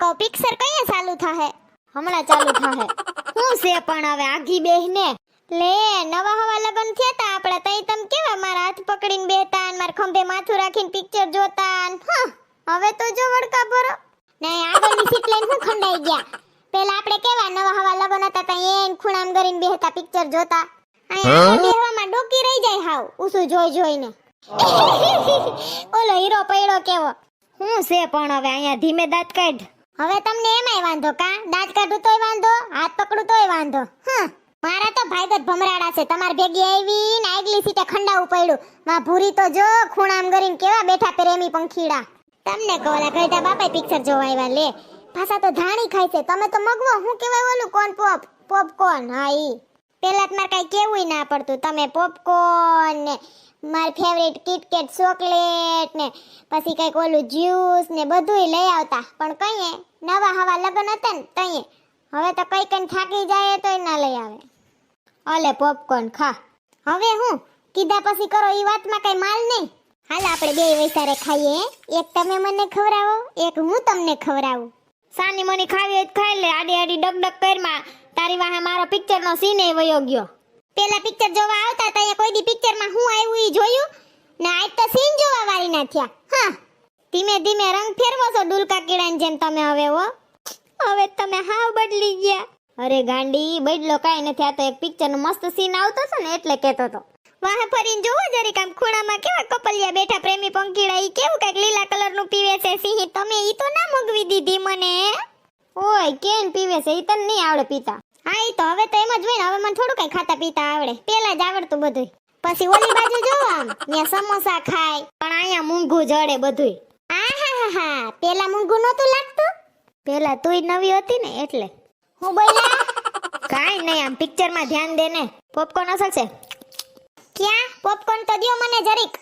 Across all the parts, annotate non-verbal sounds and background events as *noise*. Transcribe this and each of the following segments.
કહો પિક્ચર કયા ચાલુ થાહે? હમણાં ચાલુ થાહે. હું છે પણ હવે આઘી બેહને. લે નવા હવા લગન થયા તા આપણે તઈ તમ કેવા મારા હાથ પકડીને બેહતા અને મારા ખંભે માથું રાખીને પિક્ચર જોતા હવે તો જો વડકા ભરો. ને આગળની સીટ લઈને હું ખંડાઈ ગયા. પેલા આપણે કેવા નવા હવા લગન હતા તઈ એન ખૂણામ કરીને બેહતા પિક્ચર જોતા. અહીંયા બેહવામાં ડોકી રહી જાય હાવ ઉસું જોઈ જોઈને. *laughs* ઓલો હીરો પૈડો કેવો. હું છે પણ હવે અહીંયા ધીમે દાંત કાઢ. હવે તમને એમાંય વાંધો કા? દાંત કાઢું તોય વાંધો, હાથ પકડું તોય વાંધો. હા મારા તો ભાઈ જ ભમરાડા છે. તમાર ભેગી આવી ને આગલી સીટે ખંડાવું પડ્યું. માં ભૂરી તો જો, ખૂણામ કરીને કેવા બેઠા પ્રેમી પંખીડા. તમને કહો કહેતા બાપા પિક્ચર જોવા આવ્યા લે. પાછા તો ધાણી ખાય છે. તમે તો મગવો, હું કહેવાય ઓલું કોન પોપ? પોપકોર્ન હા ઈ. પેલા તમારે મારે કઈ કેવું ના પડતું. તમે પોપકોર્ન ને મારી ફેવરેટ કિટકેટ ચોકલેટ ને પછી કંઈક ઓલું જ્યુસ ને બધુંય લઈ આવતા. પણ કંઈ નવા હવા લગ્ન હતા ને તઈએ. હવે તો કંઈ કંઈ થાકી જાય તો ના લઈ આવે. ઓલે પોપકોર્ન ખા. હવે હું? કીધા પછી કરો એ વાતમાં કઈ માલ નહીં. હાલ આપણે બે વૈસારે ખાઈએ એક તમે મને ખવડાવો, એક હું તમને ખવડાવું. સાની મની ખાવી હોય ખાઈ લે. આડી આડી ડગ કરમાં તારી વાહે મારો પિક્ચરનો સીન એ વયો ગયો. પેલા પિક્ચર જોવા આવતા હતા, અહીંયા કોઈ દી પિક્ચરમાં હું આવ્યું એ જોયું? ને આજ તો સીન જોવા વાળી ના થયા. હા. ધીમે ધીમે રંગ ફેરવો છો ડુલકા કીડાની જેમ તમે હવે, હો. હવે તમે હાવ બદલી ગયા. અરે ગાંડી બદલો કાંઈ નથી, આ તો એક પિક્ચરનું મસ્ત સીન આવતો હતો ને, એટલે કહેતો હતો. વાહ ફરીને જોવો જરીક આમ ખૂણામાં કેવા કપલિયા બેઠા, પ્રેમી પંખીડા, ઈ કેવું કંઈક લીલા કલરનું પીવે છે, સિંહ? તમે ઈ તો ના મગવી દીધી મને. ઓય, કેન પીવે છે, ઈ તને નહીં આવડે પીતા. હા તો હવે તો એમ જ હોય ને હવે મને થોડું કઈ ખાતા પીતા આવડે. પેલા જ આવડતું બધું પછી ઓલી બાજુ જોવો આમ ત્યાં સમોસા ખાય પણ અહીંયા મૂંગું જડે બધુંય. હા પેલા મૂંગું નહોતું લાગતું? પેલા તુંય નવી હતી ને એટલે. હું બોલ્યા? કાઈ નહીં આમ પિક્ચરમાં ધ્યાન દે ને. પોપકોર્ન અસલ છે. ક્યાં? પોપકોર્ન તો દિયો મને જરીક.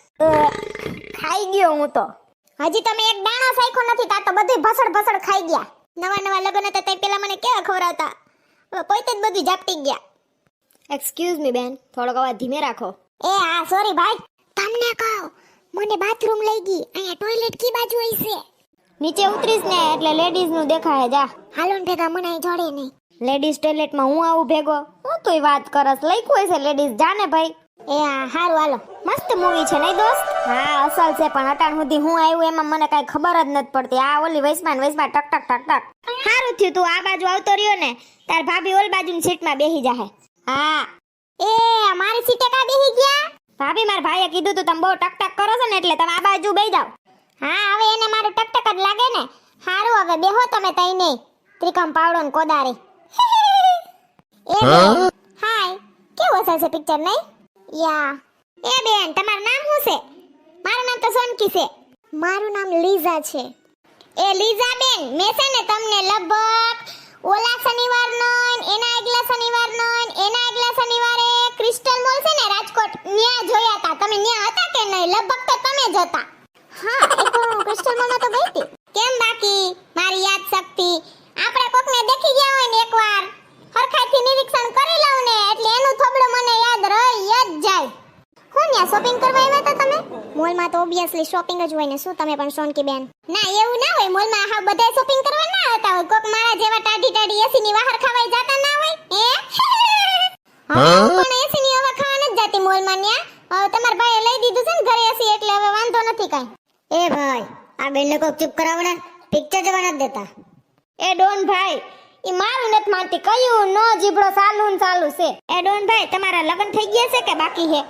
ખાઈ ગયો હું તો. હજી તમે એક દાણો સાયખો નથી તા તો બધું ભસડ ભસડ ખાઈ ગયા. નવા નવા લગ્ન હતા તે પેલા મને કેવા ખવડાવતા? પોતે જ બધું ઝાપટી ગયા. એક્સક્યુઝ મી બેન. થોડોક અવાજ ધીમે રાખો. એ હા સોરી ભાઈ. તમને કહો મને બાથરૂમ લઈ ગઈ અહીંયા ટોયલેટ કી બાજુ હોય છે. નીચે ઉતરીશ ને એટલે લેડીઝનું દેખાય જા. હાલો ને ભેગા મને જોડે નહીં. લેડીઝ ટોયલેટમાં હું આવું ભેગો? હું તોય વાત કરસ. લખ્યું હશે લેડીઝ જાને ભાઈ? એ હા હારું હાલો. મસ્ત મૂવી છે નહીં દોસ્ત? હા અસલ છે પણ અટાણ સુધી હું આવ્યું એમાં મને કાંઈ ખબર જ નથી પડતી. આ ઓલી વૈસમાં ને વૈસમાં ટક ટક ટક ટક. સારું થયું. તું આ બાજુ આવતો રહ્યો ને તાર ભાભી ઓલ બાજુની સીટમાં બેહી જાહે. હા. એ અમારી સીટે કા બેહી ગયા? ભાભી મારા ભાઈએ કીધું તું તમે બહુ ટક ટક કરો છો ને એટલે તમે આ બાજુ બેહી જાવ હા હવે એને મારું ટક ટક જ લાગે ને. હારું હવે બેહો તમે તઈ નહીં. ત્રિકમ પાવડો ને કોદારી. *laughs* એ હાય. કેવો હશે છે પિક્ચર નહીં યા. એ બેન તમારું નામ શું છે? મારું નામ તો સોનકી છે. મારું નામ લીઝા છે. એ લીઝા બેન મેં છે ને નહીં લગભગ તો તમે જ હતા. હા એક વાર હું તો ગઈ હતી. કેમ બાકી? મારી યાદ શક્તિ. આપણે કોકને દેખી ગયા હોય ને એકવાર. હરખાઈથી નિરીક્ષણ કરી લઉં ને એટલે એનું થોબડું મને યાદ રહી જ જાય. હું ન્યા શોપિંગ કરવા આવ્યા હતા તમે? મોલમાં તો ઓબ્વિયસલી શોપિંગ જ હોય ને શું તમે પણ સોનકી બેન? ના એવું ના હોય. મોલમાં હા બધા શોપિંગ કરવા ના આવતા હોય. કોક મારા જેવા ટાઢી ટાઢી એસી ની વાહર ખાવાય જાતા ના હોય? એ હા? પણ એસી ની હવા ખાવા નથી જાતી મોલમાં ન્યા. તમારા ભાઈએ લઈ દીધું છે ને ઘરે એસી એટલે હવે વાંધો નથી કાંઈ. એ ભાઈ આ બેનને કોક ચૂપ કરાવો ને પિક્ચર જવા નથી દેતા. એ ડોન ભાઈ ઈ મારું નથી માનતી કયું નો જીબડો ચાલુ ને ચાલુ છે. એ ડોન ભાઈ તમારા લગ્ન થઈ ગયા છે કે બાકી છે?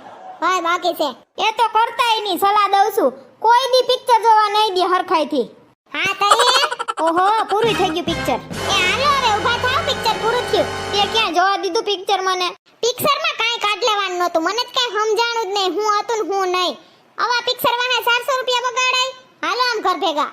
ભાઈ બાકી છે. એ તો કરતાય નહીં સલાહ દઉં છું. કોઈ દી પિક્ચર જોવા નહીં દે હરખાઈથી. હા તઈ. ઓહો પૂરું થઈ ગયું પિક્ચર એ હાલો હવે ઊભા થાવ પિક્ચર પૂરું થયું. તે ક્યાં જોવા દીધું પિક્ચર મને? પિક્ચર લેવાનું નહોતું મને જ કાંઈ સમજાણું જ નહીં. હું હતું ને હું નહીં. આવા પિક્ચર વાહે ચારસો રૂપિયા બગાડાય. હાલો આમ ઘર ભેગા.